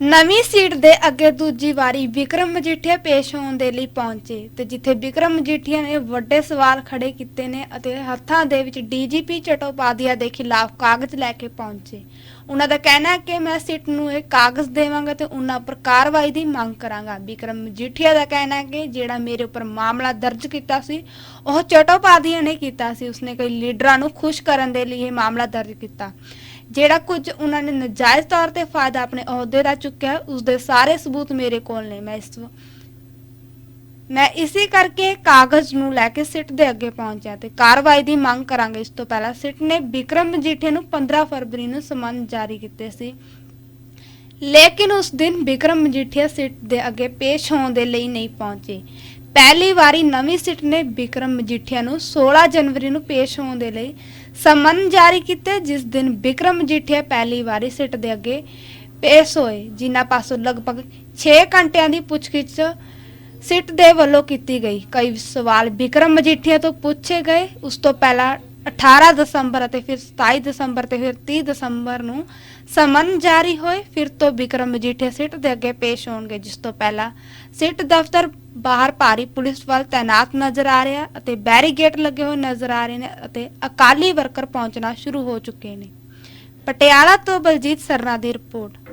ਨਵੀਂ ਸੀਟ ਦੇ ਅੱਗੇ ਦੂਜੀ ਵਾਰੀ ਵਿਕਰਮ ਮਜੀਠੀਆ ਪੇਸ਼ ਹੋਣ ਦੇ ਲਈ ਪਹੁੰਚੇ ਤੇ ਜਿੱਥੇ ਵਿਕਰਮ ਮਜੀਠੀਆ ਨੇ ਵੱਡੇ ਸਵਾਲ ਖੜੇ ਕੀਤੇ ਨੇ ਅਤੇ ਹੱਥਾਂ ਦੇ ਵਿੱਚ ਡੀਜੀਪੀ ਚਟੋਪਾਧਿਆ ਦੇ ਖਿਲਾਫ ਕਾਗਜ਼ ਲੈ ਕੇ ਪਹੁੰਚੇ। ਉਹਨਾਂ ਦਾ ਕਹਿਣਾ ਹੈ ਕਿ ਮੈਂ ਸੀਟ ਨੂੰ ਇਹ ਕਾਗਜ਼ ਦੇਵਾਂਗਾ ਤੇ ਉਹਨਾਂ ਉੱਪਰ ਕਾਰਵਾਈ ਦੀ ਮੰਗ ਕਰਾਂਗਾ। ਵਿਕਰਮ ਮਜੀਠੀਆ ਦਾ ਕਹਿਣਾ ਹੈ ਕਿ ਜਿਹੜਾ ਮੇਰੇ ਉੱਪਰ ਮਾਮਲਾ ਦਰਜ ਕੀਤਾ ਸੀ, ਉਹ ਚਟੋਪਾਧਿਆ ਨੇ ਕੀਤਾ ਸੀ। ਉਸਨੇ ਕਈ ਲੀਡਰਾਂ ਨੂੰ ਖੁਸ਼ ਕਰਨ ਦੇ ਲਈ ਇਹ ਮਾਮਲਾ ਦਰਜ ਕੀਤਾ। ਜਿਹੜਾ ਕੁਝ ਉਹਨਾਂ ਨੇ ਨਜਾਇਜ਼ ਤੌਰ ਤੇ ਫਾਇਦਾ ਆਪਣੇ ਅਹੁਦੇ ਦਾ ਚੁੱਕਿਆ ਉਸ ਦੇ ਸਾਰੇ ਸਬੂਤ ਮੇਰੇ ਕੋਲ ਨੇ। ਮੈਂ ਇਸ ਮੈਂ ਇਸੇ ਕਰਕੇ ਕਾਗਜ਼ ਨੂੰ ਲੈ ਕੇ ਸਿੱਟ ਦੇ ਅੱਗੇ ਪਹੁੰਚਿਆ ਤੇ ਕਾਰਵਾਈ ਦੀ ਮੰਗ ਕਰਾਂਗੇ। ਇਸ ਤੋਂ ਪਹਿਲਾਂ ਸਿੱਟ ਨੇ ਵਿਕਰਮ ਮਜੀਠੇ ਨੂੰ 15 ਫਰਵਰੀ ਨੂੰ ਸਮਨ ਜਾਰੀ ਕੀਤੇ ਸੀ। ਲੇਕਿਨ ਉਸ ਦਿਨ ਵਿਕਰਮ ਮਜੀਠੀਆ ਸਿੱਟ ਦੇ ਅੱਗੇ ਪੇਸ਼ ਹੋਣ ਦੇ ਲਈ ਨਹੀਂ ਪਹੁੰਚੇ। ਪਹਿਲੀ ਵਾਰੀ ਨਵੀਂ ਸਿੱਟ ਨੇ ਵਿਕਰਮ ਮਜੀਠੀਆ ਨੂੰ 16 ਜਨਵਰੀ ਨੂੰ ਪੇਸ਼ ਹੋਣ ਦੇ ਲਈ ਸਮਨ ਜਾਰੀ ਕੀਤੇ, ਜਿਸ ਦਿਨ ਵਿਕਰਮ ਮਜੀਠੀਆ ਪਹਿਲੀ ਵਾਰੀ ਸਿੱਟ ਦੇ ਅੱਗੇ ਪੇਸ਼ ਹੋਏ, ਜਿਨ੍ਹਾਂ ਪਾਸੋਂ ਲਗਭਗ 6 ਘੰਟਿਆਂ ਦੀ ਪੁੱਛਗਿੱਛ ਸਿੱਟ ਦੇ ਵੱਲੋਂ ਕੀਤੀ ਗਈ। ਕਈ ਸਵਾਲ ਵਿਕਰਮ ਮਜੀਠੀਆ ਤੋਂ ਪੁੱਛੇ ਗਏ। ਉਸ ਤੋਂ ਪਹਿਲਾਂ 18 ਦਸੰਬਰ ਅਤੇ ਫਿਰ 27 ਦਸੰਬਰ ਤੇ ਫਿਰ 30 ਦਸੰਬਰ ਨੂੰ ਸਮਨ ਜਾਰੀ ਹੋਏ। ਫਿਰ ਤੋਂ ਵਿਕਰਮ ਮਜੀਠੀਆ ਸਿੱਟ ਦੇ ਅੱਗੇ ਪੇਸ਼ ਹੋਣਗੇ, ਜਿਸ ਤੋਂ ਪਹਿਲਾਂ ਸਿੱਟ ਦਫ਼ਤਰ ਬਾਹਰ ਭਾਰੀ ਪੁਲਿਸ ਵੱਲ ਤਾਇਨਾਤ ਨਜ਼ਰ ਆ ਰਿਹਾ ਅਤੇ ਬੈਰੀਗੇਟ ਲੱਗੇ ਹੋਏ ਨਜ਼ਰ ਆ ਰਹੇ ਨੇ ਅਤੇ ਅਕਾਲੀ ਵਰਕਰ ਪਹੁੰਚਣਾ ਸ਼ੁਰੂ ਹੋ ਚੁੱਕੇ ਨੇ। ਪਟਿਆਲਾ ਤੋਂ ਬਲਜੀਤ ਸਰਨਾ ਦੀ ਰਿਪੋਰਟ।